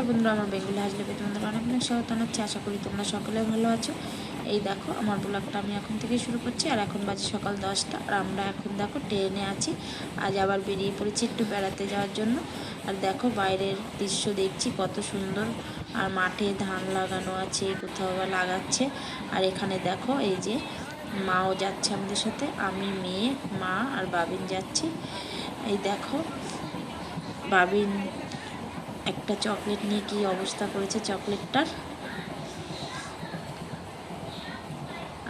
নমস্কার বন্ধুরা, আমার বেঙ্গুলি হাজলেপে তোমাদের অনেক অনেক স্বাগত জানাচ্ছি। আশা করি তোমরা সকলে ভালো আছো। এই দেখো, আমার ব্লগটা আমি এখন থেকে শুরু করছি, আর এখন বাজে সকাল দশটা, আর আমরা এখন দেখো ট্রেনে আছি। আজ আবার বেরিয়ে পড়েছি একটু বেড়াতে যাওয়ার জন্য। আর দেখো বাইরের দৃশ্য দেখছি, কত সুন্দর। আর মাঠে ধান লাগানো আছে, কোথাও লাগাচ্ছে। আর এখানে দেখো এই যে মাও যাচ্ছে আমাদের সাথে, আমি, মেয়ে, মা আর বাবিন যাচ্ছি। এই দেখো, বাবিন একটা চকলেট নিয়ে কি অবস্থা করেছে চকলেটটার?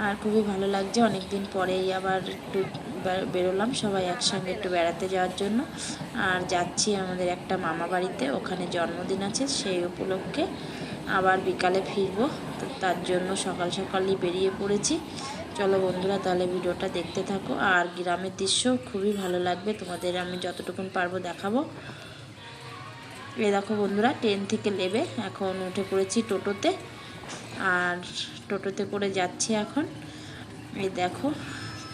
আর খুবই ভালো লাগছে অনেক দিন পরেই আবার একটু বেরোলাম সবাই একসঙ্গে একটু বেড়াতে যাওয়ার জন্য। আর যাচ্ছি আমাদের একটা মামা বাড়িতে, ওখানে জন্মদিন আছে সেই উপলক্ষে আবার বিকালে ফিরবো। তো তার জন্য সকাল সকালই বেরিয়ে পড়েছি। চলো বন্ধুরা, তাহলে ভিডিওটা দেখতে থাকো। আর গ্রামের দৃশ্য খুবই ভালো লাগবে, তোমাদের আমি যতটুকুন পারব দেখাবো। এই দেখো বন্ধুরা ট্রেন থেকে নেবে। এখন উঠে পড়েছি টোটোতে। আর টোটোতে করে যাচ্ছি এখন। এই দেখো,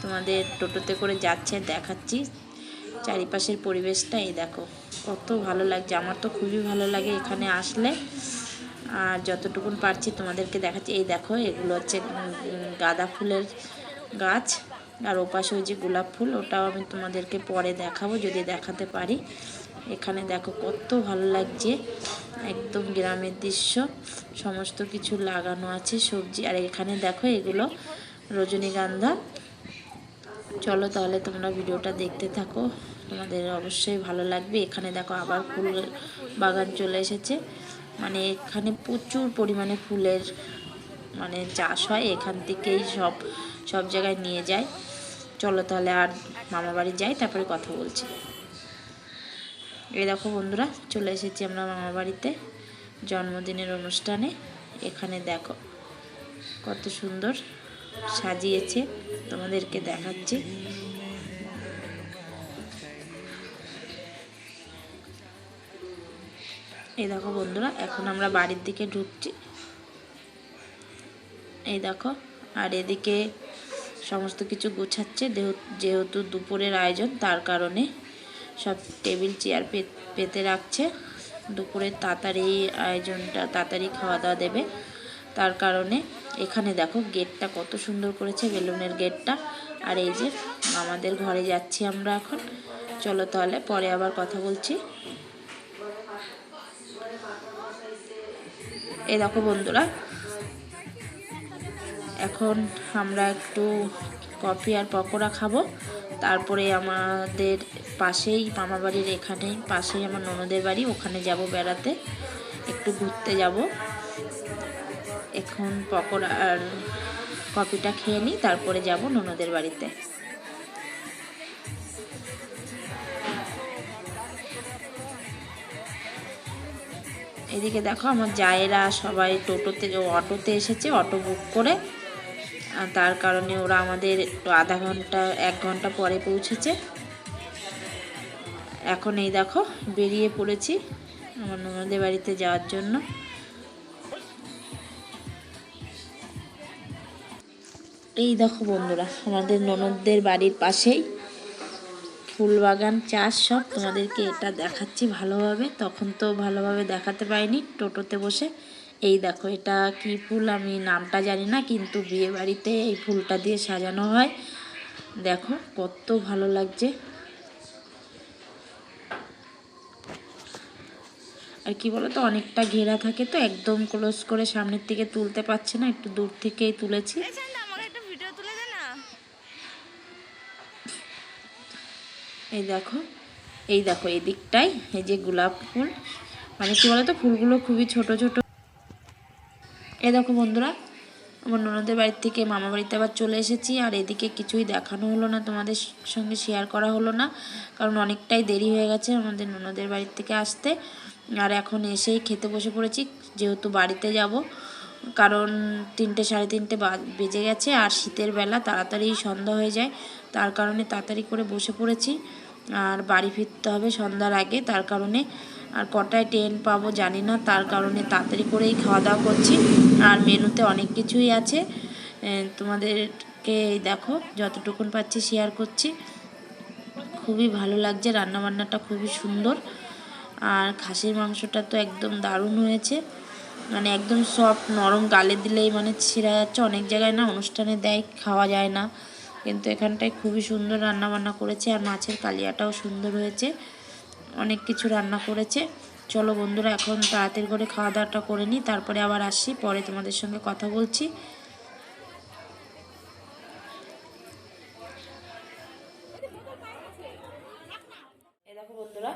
তোমাদের টোটোতে করে যাচ্ছে, দেখাচ্ছি চারিপাশের পরিবেশটা। এই দেখো, কত ভালো লাগছে। আমার তো খুবই ভালো লাগে এখানে আসলে। আর যতটুকুন পারছি তোমাদেরকে দেখাচ্ছি। এই দেখো, এগুলো হচ্ছে গাঁদা ফুলের গাছ। আর ওপাশে ওই যে গোলাপ ফুল, ওটাও আমি তোমাদেরকে পরে দেখাবো, যদি দেখাতে পারি। এখানে দেখো কত ভালো লাগছে। একদম গ্রামের দৃশ্য। সমস্ত কিছু লাগানো আছে, সবজি। আর এখানে দেখো এগুলো রজনীগন্ধা। চলো তাহলে তোমরা ভিডিওটা দেখতে থাকো। তোমাদের অবশ্যই ভালো লাগবে। এখানে দেখো আবার ফুল বাগান চলে এসেছে। মানে এখানে প্রচুর পরিমাণে ফুলের মানে চাষ হয়। এখান থেকেই সব সব জায়গায় নিয়ে যায়। চলো তাহলে আর মামা বাড়ি যাই, তারপরে কথা বলছি। এই দেখো বন্ধুরা, চলে এসেছি আমরা মামা বাড়িতে, জন্মদিনের অনুষ্ঠানে। এখানে দেখো কত সুন্দর সাজিয়েছে, তোমাদেরকে দেখাচ্ছি। এই দেখো বন্ধুরা, এখন আমরা বাড়ির দিকে ঢুকছি। এই দেখো, আর এদিকে সমস্ত কিছু গোছাচ্ছে যেহেতু দুপুরের আয়োজন, তার কারণে সব টেবিল, চেয়ার পেতে রাখছে। দুপুরে তাড়াতাড়ি আয়োজনটা, তাড়াতাড়ি খাওয়া দাওয়া দেবে। তার কারণে এখানে দেখো গেটটা কত সুন্দর করেছে, বেলুনের গেটটা। আর এই যে আমাদের ঘরে যাচ্ছি আমরা এখন। চলো তাহলে পরে আবার কথা বলছি। এ দেখো বন্ধুরা, এখন আমরা একটু কফি আর পকোড়া খাব। তারপরে আমাদের পাশেই মামা বাড়ির এখানে, পাশেই আমার ননদের বাড়ি, ওখানে যাব বেড়াতে, একটু ঘুরতে যাব। এখন পকোড়া আর কফিটা খেয়ে নিই, তারপরে যাব ননদের বাড়িতে। এদিকে দেখো আমার জায়েরা সবাই টোটোতে, অটোতে এসেছে, অটো বুক করে। তার কারণে ওরা আমাদের একটু আধা ঘণ্টা, এক ঘণ্টা পরে পৌঁছেছে। এখন এই দেখো, বেরিয়ে পড়েছি আমার ননদের বাড়িতে যাওয়ার জন্য। এই দেখো বন্ধুরা, আমাদের ননদদের বাড়ির পাশেই ফুল বাগান চাষ সব। তোমাদেরকে এটা দেখাচ্ছি ভালোভাবে। তখন তো ভালোভাবে দেখাতে পাইনি টোটোতে বসে। এই দেখো, এটা কি ফুল আমি নামটা জানি না, কিন্তু বিয়ে বাড়িতে এই ফুলটা দিয়ে সাজানো হয়। দেখো, কত ভালো লাগছে। আর কি বলতো অনেকটা ঘেরা থাকে তো একদম ক্লোজ করে সামনের থেকে তুলতে পারছে না একটু দূর থেকেই তুলেছি। এই দেখো এই দেখো এই দিকটাই এই যে গোলাপ ফুল। মানে কি বলতো ফুলগুলো খুবই ছোট ছোট। এই দেখো বন্ধুরা আমার ননদের বাড়ির থেকে মামা বাড়িতে আবার চলে এসেছি আর এদিকে কিছুই দেখানো হলো না তোমাদের সঙ্গে শেয়ার করা হলো না কারণ অনেকটাই দেরি হয়ে গেছে আমাদের ননদের বাড়ির থেকে আসতে। আর এখন এসেই খেতে বসে পড়েছি, যেহেতু বাড়িতে যাব। কারণ তিনটে সাড়ে তিনটে বেজে গেছে আর শীতের বেলা তাড়াতাড়ি সন্ধ্যা হয়ে যায়, তার কারণে তাড়াতাড়ি করে বসে পড়েছি। আর বাড়ি ফিরতে হবে সন্ধ্যার আগে, তার কারণে আর কটায় ট্রেন পাবো জানি না, তার কারণে তাড়াতাড়ি করেই খাওয়া দাওয়া করছি। আর মেনুতে অনেক কিছুই আছে তোমাদেরকে দেখো, যতটুকুন পাচ্ছি শেয়ার করছি। খুবই ভালো লাগছে, রান্নাবান্নাটা খুবই সুন্দর। আর খাসির মাংসটা তো একদম দারুণ হয়েছে। মানে একদম সফট নরম গালে দিলেই মানে ছিঁড়া যাচ্ছে। অনেক জায়গায় না অনুষ্ঠানে দেয়, খাওয়া যায় না। কিন্তু এখানটায় খুবই সুন্দর রান্না বান্না করেছে আর মাছের কালিয়াটাও সুন্দর হয়েছে। অনেক কিছু রান্না করেছে। চলো বন্ধুরা, এখন তাড়াতাড়ি করে খাওয়া দাওয়াটা করে নিই, তারপরে আবার আসি পরে তোমাদের সঙ্গে কথা বলছি। দেখো বন্ধুরা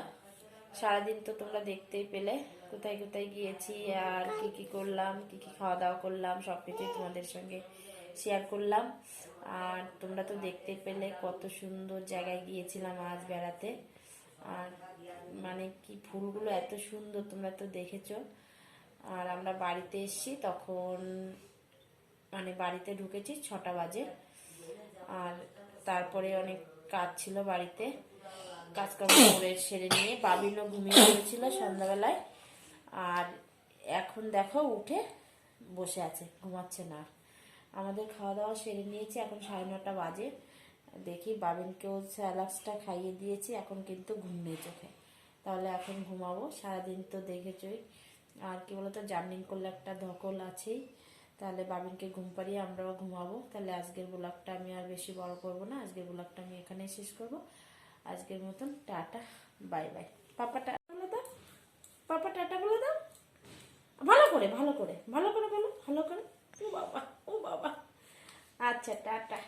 সারাদিন তো তোমরা দেখতেই পেলে। কোথায় কোথায় গিয়েছি, আর কি কি করলাম, কি কি খাওয়া দাওয়া করলাম সব কিছুই তোমাদের সঙ্গে শেয়ার করলাম। আর তোমরা তো দেখতে পেলে কত সুন্দর জায়গায় গিয়েছিলাম আজ বেড়াতে। আর মানে কি ফুলগুলো এত সুন্দর তোমরা তো দেখেছ। আর আমরা বাড়িতে এসেছি তখন মানে বাড়িতে ঢুকেছি ছটা বাজে। আর তারপরে অনেক কাজ ছিল বাড়িতে। কাজকর্ম করে সেরে নিয়ে বাবিনও ঘুমিয়ে পড়েছিল সন্ধ্যাবেলায়। আর এখন দেখো উঠে বসে আছে, ঘুমাচ্ছে না। আমাদের খাওয়া দাওয়া সেরে নিয়েছি, এখন সাড়ে নটা বাজে। দেখি বাবিনকেও স্যালাক্সটা খাইয়ে দিয়েছি, এখন কিন্তু ঘুম নেই চোখে। তাহলে এখন ঘুমাবো, সারাদিন তো দেখেছই। আর কি বলতো, জার্নিং করলে একটা ধকল আছেই। তাহলে বাবিনকে ঘুম পাড়িয়ে আমরাও ঘুমাবো। তাহলে আজকের ব্লগটা আমি আর বেশি বড় করব না, আজকের ব্লগটা আমি এখানেই শেষ করব। আজকের মতন tata, bye bye. Papa tata বলে দাও পাপা টাটা বলে দাও ভালো করে ভালো করে ভালো করে বলো, ভালো করে। ও বাবা ও বাবা। আচ্ছা টাটা।